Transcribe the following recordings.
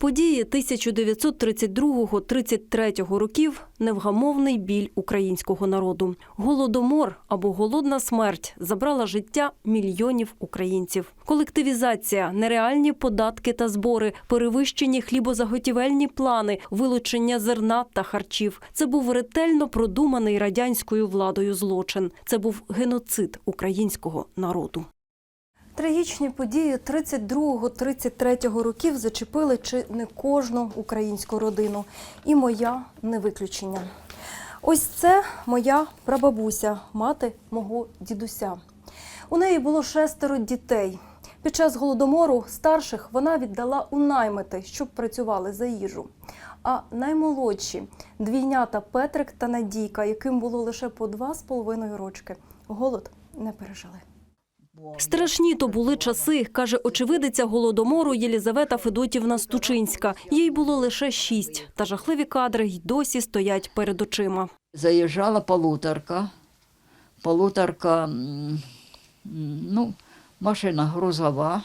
Події 1932-33 років невгамовний біль українського народу. Голодомор або голодна смерть забрала життя мільйонів українців. Колективізація, нереальні податки та збори, перевищені хлібозаготівельні плани, вилучення зерна та харчів. Це був ретельно продуманий радянською владою злочин. Це був геноцид українського народу. Трагічні події 32-33 років зачепили чи не кожну українську родину. І моя не виключення. Ось це моя прабабуся, мати мого дідуся. У неї було шестеро дітей. Під час голодомору старших вона віддала у наймити, щоб працювали за їжу. А наймолодші двійнята Петрик та Надійка, яким було лише по два з половиною рочки, голод не пережили. Страшні то були часи, каже очевидиця голодомору Єлізавета Федотівна Стучинська. Їй було лише шість, та жахливі кадри й досі стоять перед очима. Заїжджала полуторка. Полуторка, ну, машина грузова.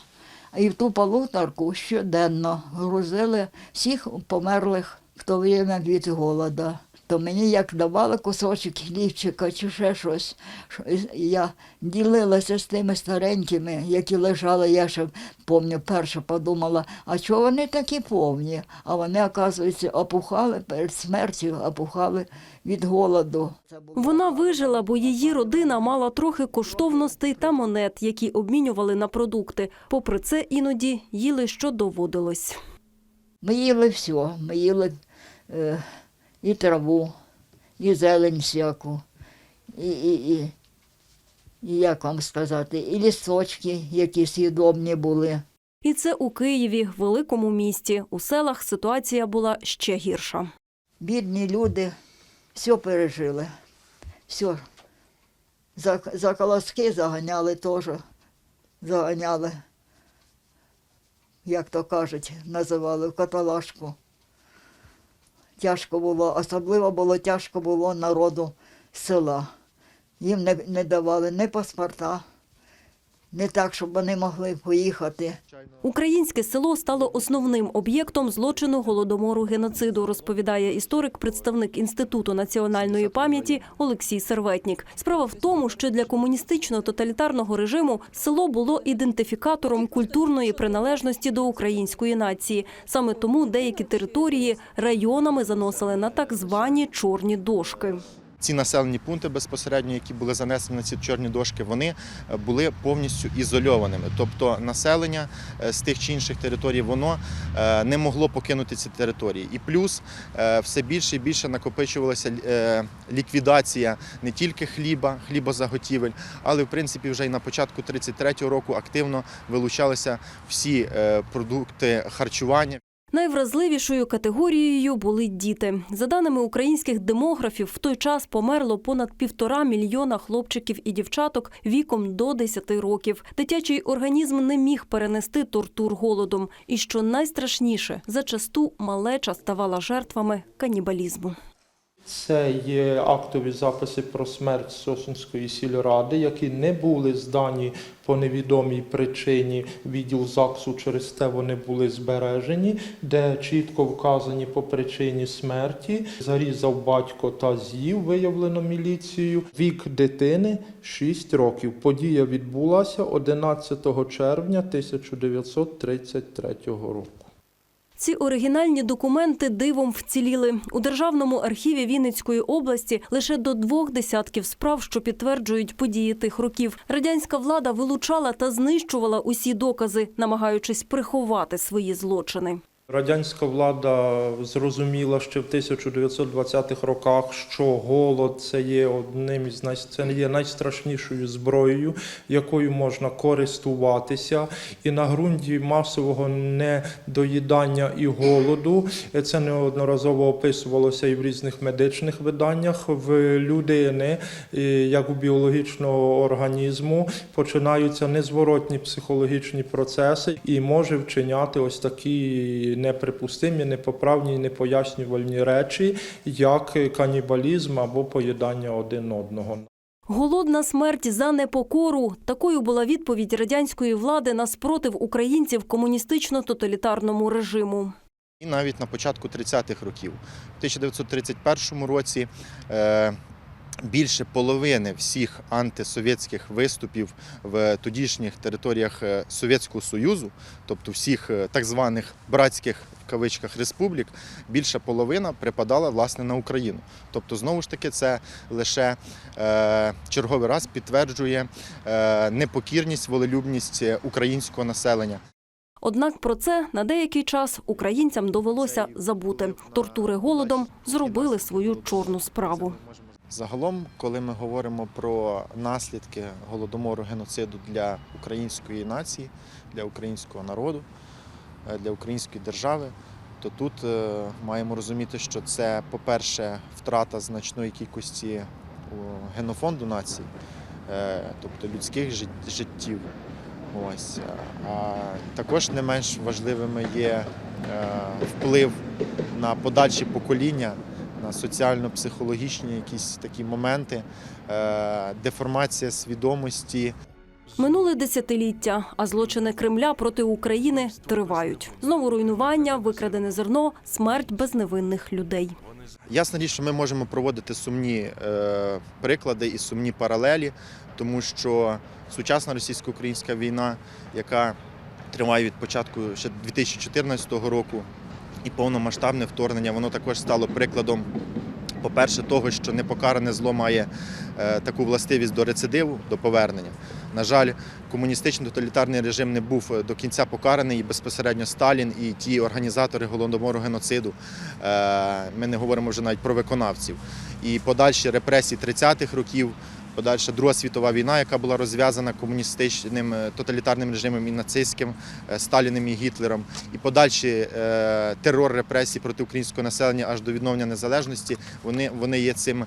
І в ту полуторку щоденно грузили всіх померлих, хто виявив від голода. То мені як давали кусочок хлібчика чи ще щось. що- Я ділилася з тими старенькими, які лежали. Я ще пам'ятаю, перше подумала, а чого вони такі повні? А вони, оказується, опухали перед смертю, опухали від голоду. Вона вижила, бо її родина мала трохи коштовностей та монет, які обмінювали на продукти. Попри це, іноді їли, що доводилось. Ми їли все. Ми їли е, і траву, і зелень всяку, і, і, і, і як вам сказати, і лісочки, які з'їдобні були. І це у Києві, великому місті. У селах ситуація була ще гірша. Бідні люди все пережили. Все. За, за колоски заганяли теж. Заганяли, як то кажуть, називали в каталажку. Тяжко було, особливо було тяжко було народу села. Їм не, не давали ні паспорта, не так, щоб вони могли поїхати. Українське село стало основним об'єктом злочину голодомору геноциду, розповідає історик, представник інституту національної пам'яті Олексій Серветнік. Справа в тому, що для комуністично-тоталітарного режиму село було ідентифікатором культурної приналежності до української нації. Саме тому деякі території районами заносили на так звані чорні дошки. Ці населені пункти безпосередньо, які були занесені на ці чорні дошки, вони е, були повністю ізольованими. Тобто населення е, з тих чи інших територій воно е, не могло покинути ці території. І плюс все більше і більше накопичувалася ліквідація не тільки хліба, хлібозаготівель, але в принципі вже й на початку 33-го року активно вилучалися всі продукти харчування. Найвразливішою категорією були діти. За даними українських демографів, в той час померло понад півтора мільйона хлопчиків і дівчаток віком до 10 років. Дитячий організм не міг перенести тортур голодом. І що найстрашніше, зачасту малеча ставала жертвами канібалізму. Це є актові записи про смерть Сосинської сільради, які не були здані по невідомій причині відділ ЗАГСу, через те вони були збережені, де чітко вказані по причині смерті. Зарізав батько та з'їв, виявлено міліцією. Вік дитини 6 років. Подія відбулася 11 червня 1933 року. Ці оригінальні документи дивом вціліли у державному архіві Вінницької області лише до двох десятків справ, що підтверджують події тих років. Радянська влада вилучала та знищувала усі докази, намагаючись приховати свої злочини. Радянська влада зрозуміла ще в 1920-х роках, що голод це є одним із най... це є найстрашнішою зброєю, якою можна користуватися, і на ґрунті масового недоїдання і голоду це неодноразово описувалося і в різних медичних виданнях. В людини, е, як у біологічного організму, починаються незворотні психологічні процеси і може вчиняти ось такі неприпустимі, непоправні, непояснювальні речі, як канібалізм або поїдання один одного. Голодна смерть за непокору такою була відповідь радянської влади на спротив українців комуністично-тоталітарному режиму. І навіть на початку 30-х років. У 1931 році е, більше половини всіх антисовєтських виступів в тодішніх територіях е, Совєтського Союзу, тобто всіх е, так званих братських в кавичках республік, більша половина припадала власне на Україну. Тобто, знову ж таки, це лише е, черговий раз підтверджує е, непокірність, волелюбність українського населення. Однак про це на деякий час українцям довелося забути. Тортури голодом зробили свою чорну справу. Загалом, коли ми говоримо про наслідки голодомору геноциду для української нації, для українського народу, е, для української держави, то тут е, маємо розуміти, що це, по-перше, втрата значної кількості генофонду нації, е, тобто людських життів. Ось. А також не менш важливими є е, вплив на подальші покоління на соціально-психологічні якісь такі моменти, е, деформація свідомості. Минуле десятиліття, а злочини Кремля проти України тривають. Знову руйнування, викрадене зерно, смерть безневинних людей. Ясна річ, що ми можемо проводити сумні е, приклади і сумні паралелі, тому що сучасна російсько-українська війна, яка триває від початку ще 2014 року, і повномасштабне вторгнення, воно також стало прикладом. По-перше, того, що непокаране зло має е, таку властивість до рецидиву, до повернення. На жаль, комуністичний тоталітарний режим не був е, до кінця покараний, і безпосередньо Сталін і ті організатори голодомору геноциду. Е, Ми не говоримо вже навіть про виконавців. І подальші репресії 30-х років, подальша Друга світова війна, яка була розв'язана комуністичним е, тоталітарним режимом і нацистським е, Сталіним і Гітлером, і подальші е, терор репресій проти українського населення аж до відновлення незалежності, вони, вони є цим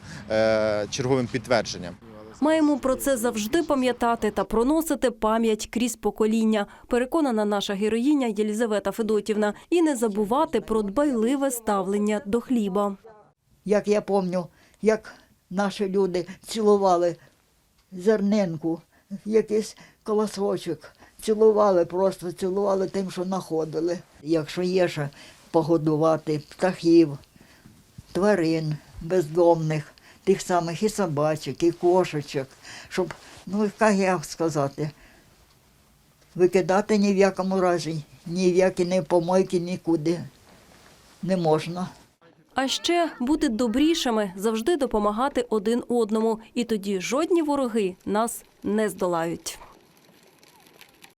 черговим підтвердженням. Маємо про це завжди пам'ятати та проносити пам'ять крізь покоління. Переконана наша героїня Єлізавета Федотівна, і не забувати про дбайливе ставлення до хліба. Як я пам'ятаю, як наші люди цілували зернинку, якийсь колосочок. Цілували, просто цілували тим, що знаходили. Якщо є ще погодувати птахів, тварин бездомних, тих самих і собачок, і кошечок, щоб, ну як сказати, викидати ні в якому разі, ні в які не помойки нікуди не можна. А ще бути добрішими, завжди допомагати один одному, і тоді жодні вороги нас не здолають.